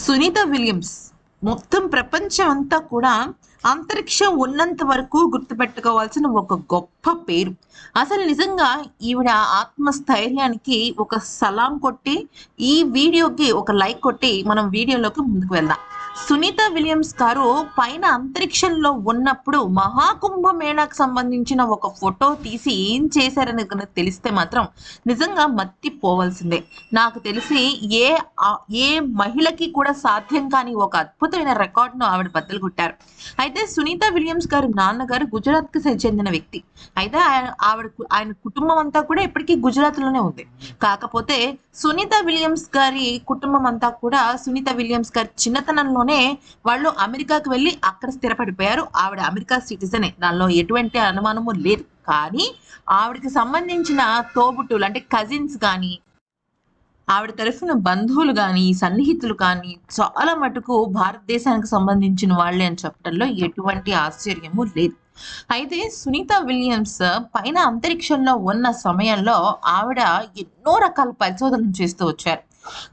Sunitha Williams. మొత్తం ప్రపంచం అంతా కూడా అంతరిక్షం ఉన్నంత వరకు గుర్తుపెట్టుకోవాల్సిన ఒక గొప్ప పేరు. అసలు నిజంగా ఈవిడ ఆత్మస్థైర్యానికి ఒక సలాం కొట్టి ఈ వీడియోకి ఒక లైక్ కొట్టి మనం వీడియోలోకి ముందుకు వెళ్దాం. సునీత విలియమ్స్ గారు పైన అంతరిక్షంలో ఉన్నప్పుడు మహాకుంభ మేళాకు సంబంధించిన ఒక ఫోటో తీసి ఏం చేశారని కనుక తెలిస్తే మాత్రం నిజంగా మత్తిపోవాల్సిందే. నాకు తెలిసి ఏ ఏ మహిళకి కూడా సాధ్యం కాని ఒక అద్భుతమైన రికార్డును ఆవిడ బద్దలు కొట్టారు అయితే సునీత విలియమ్స్ గారి నాన్నగారు గుజరాత్కి చెందిన వ్యక్తి. అయితే ఆయన ఆవిడ ఆయన కుటుంబం అంతా కూడా ఇప్పటికీ గుజరాత్లోనే ఉంది. కాకపోతే సునీత విలియమ్స్ గారి కుటుంబం అంతా కూడా సునీత విలియమ్స్ గారి చిన్నతనంలో చిన్నతనంలోనే వాళ్ళు అమెరికాకు వెళ్ళి అక్కడ స్థిరపడిపోయారు. ఆవిడ అమెరికా సిటిజనే. దానిలో ఎటువంటి అనుమానము లేదు. కానీ ఆవిడకి సంబంధించిన తోబుట్టులు అంటే కజిన్స్ కానీ ఆవిడ తరఫున బంధువులు కానీ సన్నిహితులు కానీ చాలా మటుకు భారతదేశానికి సంబంధించిన వాళ్ళే అని చెప్పడంలో ఎటువంటి ఆశ్చర్యము లేదు. అయితే సునీత విలియమ్స్ పైన అంతరిక్షంలో ఉన్న సమయంలో ఆవిడ ఎన్నో రకాల పరిశోధనలు చేస్తూ వచ్చారు.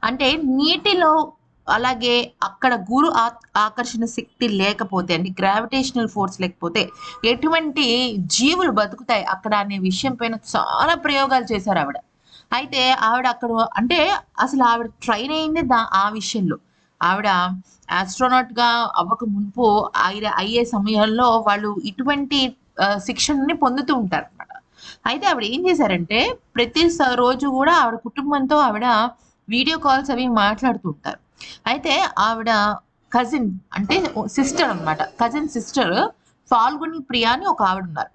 అంటే నీటిలో అలాగే అక్కడ గురు ఆకర్షణ శక్తి లేకపోతే అంటే గ్రావిటేషనల్ ఫోర్స్ లేకపోతే ఎటువంటి జీవులు బతుకుతాయి అక్కడ అనే విషయం పైన చాలా ప్రయోగాలు చేశారు ఆవిడ. అయితే ఆవిడ అక్కడ అంటే అసలు ఆవిడ ట్రైన్ అయింది దా ఆ విషయంలో. ఆవిడ ఆస్ట్రోనాట్గా అవ్వక మునుపు అయ్యే సమయంలో వాళ్ళు ఇటువంటి శిక్షణని పొందుతూ ఉంటారు అనమాట అయితే ఆవిడ ఏం చేశారంటే ప్రతి రోజు కూడా ఆవిడ కుటుంబంతో ఆవిడ వీడియో కాల్స్ అవి మాట్లాడుతూ ఉంటారు. అయితే ఆవిడ కజిన్ అంటే సిస్టర్ అన్నమాట. కజిన్ సిస్టర్ ఫాల్గుని ప్రియా అని ఒక ఆవిడ ఉన్నారు.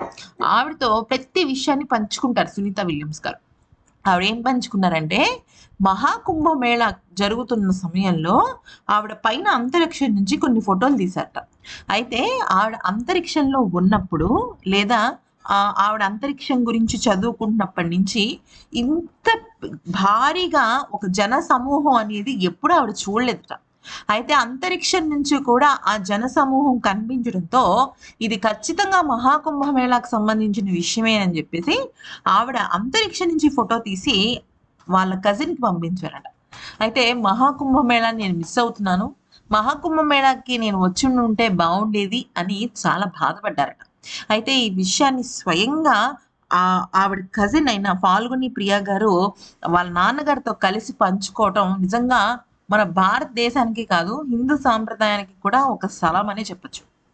ఆవిడతో ప్రతి విషయాన్ని పంచుకుంటారు సునీత విలియమ్స్ గారు. ఆవిడ ఏం పంచుకున్నారంటే మహాకుంభ మేళ జరుగుతున్న సమయంలో ఆవిడ పైన అంతరిక్షం నుంచి కొన్ని ఫోటోలు తీశారట. అయితే ఆవిడ అంతరిక్షంలో ఉన్నప్పుడు లేదా ఆవిడ అంతరిక్షం గురించి చదువుకుంటున్నప్పటి నుంచి ఇంత భారీగా ఒక జన సమూహం అనేది ఎప్పుడు ఆవిడ చూడలేదుట. అయితే అంతరిక్షం నుంచి కూడా ఆ జన సమూహం కనిపించడంతో ఇది ఖచ్చితంగా మహాకుంభమేళాకు సంబంధించిన విషయమే అని చెప్పేసి ఆవిడ అంతరిక్షం నుంచి ఫోటో తీసి వాళ్ళ కజిన్కి పంపించారట. అయితే మహాకుంభమేళాని నేను మిస్ అవుతున్నాను. మహాకుంభమేళాకి నేను వచ్చి ఉంటే బాగుండేది అని చాలా బాధపడ్డారట. అయితే ఈ విషయాన్ని స్వయంగా ఆ ఆవిడ కజిన్ అయిన ఫాల్గుని ప్రియా గారు వాళ్ళ నాన్నగారితో కలిసి పంచుకోవటం నిజంగా మన భారతదేశానికి కాదు హిందూ సాంప్రదాయానికి కూడా ఒక స్థలం అని చెప్పొచ్చు.